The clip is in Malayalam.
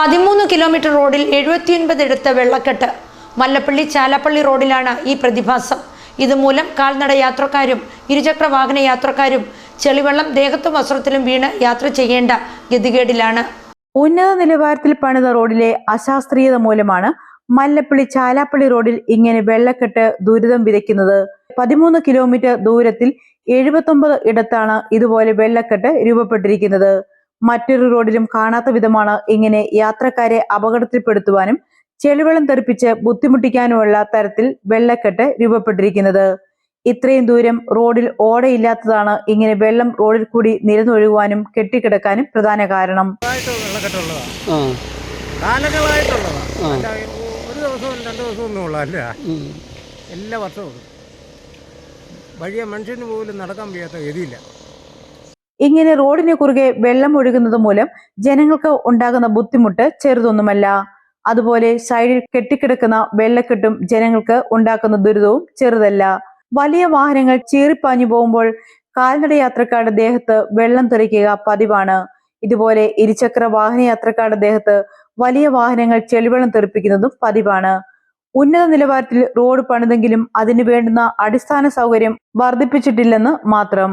പതിമൂന്ന് കിലോമീറ്റർ റോഡിൽ എഴുപത്തിയൊൻപത് എടുത്ത വെള്ളക്കെട്ട്. മല്ലപ്പള്ളി ചാലപ്പള്ളി റോഡിലാണ് ഈ പ്രതിഭാസം. ഇതുമൂലം കാൽനട യാത്രക്കാരും ഇരുചക്ര വാഹന യാത്രക്കാരും ചെളിവെള്ളം ദേഹത്തും വസ്ത്രത്തിലും വീണ് യാത്ര ചെയ്യേണ്ട ഗതികേടിലാണ്. ഉന്നത നിലവാരത്തിൽ പണിത റോഡിലെ അശാസ്ത്രീയത മൂലമാണ് മല്ലപ്പള്ളി ചാലാപ്പള്ളി റോഡിൽ ഇങ്ങനെ വെള്ളക്കെട്ട് ദുരിതം വിതയ്ക്കുന്നത്. പതിമൂന്ന് കിലോമീറ്റർ ദൂരത്തിൽ എഴുപത്തൊമ്പത് ഇടത്താണ് ഇതുപോലെ വെള്ളക്കെട്ട് രൂപപ്പെട്ടിരിക്കുന്നത്. മറ്റൊരു റോഡിലും കാണാത്ത വിധമാണ് ഇങ്ങനെ യാത്രക്കാരെ അപകടത്തിൽപ്പെടുത്തുവാനും ചെളിവെള്ളം തെറിപ്പിച്ച് ബുദ്ധിമുട്ടിക്കാനുമുള്ള തരത്തിൽ വെള്ളക്കെട്ട് രൂപപ്പെട്ടിരിക്കുന്നത്. ഇത്രയും ദൂരം റോഡിൽ ഓടയില്ലാത്തതാണ് ഇങ്ങനെ വെള്ളം റോഡിൽ കൂടി നിരന്നൊഴുകുവാനും കെട്ടിക്കിടക്കാനും പ്രധാന കാരണം. ഒരു ദിവസവും രണ്ട് ഉള്ളതല്ല. എല്ലാ വർഷവും. വഴിയെ മനുഷ്യന് പോലും നടക്കാൻ വയ്യാത്ത ഗതിയില്ല. ഇങ്ങനെ റോഡിന് കുറുകെ വെള്ളം ഒഴുകുന്നത് മൂലം ജനങ്ങൾക്ക് ഉണ്ടാകുന്ന ബുദ്ധിമുട്ട് ചെറുതൊന്നുമല്ല. അതുപോലെ സൈഡിൽ കെട്ടിക്കിടക്കുന്ന വെള്ളക്കെട്ടും ജനങ്ങൾക്ക് ഉണ്ടാക്കുന്ന ദുരിതവും ചെറുതല്ല. വലിയ വാഹനങ്ങൾ ചീറിപ്പാഞ്ഞു പോകുമ്പോൾ കാൽനട യാത്രക്കാരുടെ ദേഹത്ത് വെള്ളം തെറിക്കുക പതിവാണ്. ഇതുപോലെ ഇരുചക്ര വാഹന യാത്രക്കാരുടെ ദേഹത്ത് വലിയ വാഹനങ്ങൾ ചെളിവെള്ളം തെറിപ്പിക്കുന്നതും പതിവാണ്. ഉന്നത നിലവാരത്തിൽ റോഡ് പണിതെങ്കിലും അതിനു വേണ്ടുന്ന അടിസ്ഥാന സൗകര്യം വർദ്ധിപ്പിച്ചിട്ടില്ലെന്ന് മാത്രം.